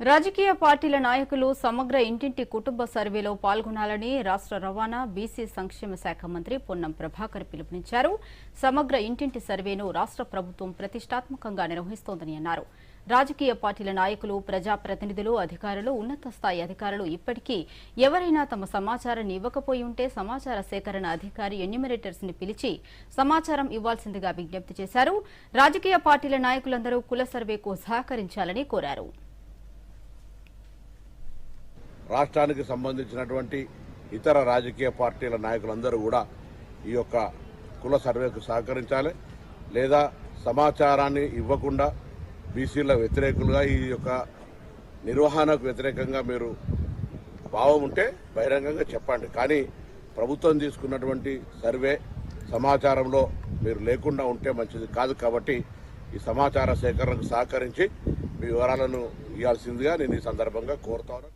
రాజకీయ పార్టీల నాయకులు సమగ్ర ఇంటింటి కుటుంబ సర్వేలో పాల్గొనాలని రాష్ట్ర రవాణా బీసీ సంక్షేమ శాఖ మంత్రి పొన్నం ప్రభాకర్ పిలుపునిచ్చారు. సమగ్ర ఇంటింటి సర్వేను రాష్ట్ర ప్రభుత్వం ప్రతిష్టాత్మకంగా నిర్వహిస్తోందని అన్నారు. రాజకీయ పార్టీల నాయకులు ప్రజాప్రతినిధులు అధికారులు ఉన్నత స్థాయి అధికారులు ఇప్పటికీ ఎవరైనా తమ సమాచారాన్ని ఇవ్వకపోయి ఉంటే సమాచార సేకరణ అధికారి ఎన్యూమరేటర్స్ని పిలిచి సమాచారం ఇవ్వాల్సిందిగా విజ్ఞప్తి చేశారు. రాజకీయ పార్టీల నాయకులందరూ కుల సర్వేకు సహకరించాలని కోరారు. రాష్ట్రానికి సంబంధించినటువంటి ఇతర రాజకీయ పార్టీల నాయకులందరూ కూడా ఈ యొక్క కుల సర్వేకు సహకరించాలి. లేదా సమాచారాన్ని ఇవ్వకుండా బీసీల వ్యతిరేకులుగా ఈ యొక్క నిర్వహణకు వ్యతిరేకంగా మీరు భావం ఉంటే బహిరంగంగా చెప్పండి. కానీ ప్రభుత్వం తీసుకున్నటువంటి సర్వే సమాచారంలో మీరు లేకుండా ఉంటే మంచిది కాదు కాబట్టి ఈ సమాచార సేకరణకు సహకరించి మీ వివరాలను ఇవ్వాల్సిందిగా నేను ఈ సందర్భంగా కోరుతాను.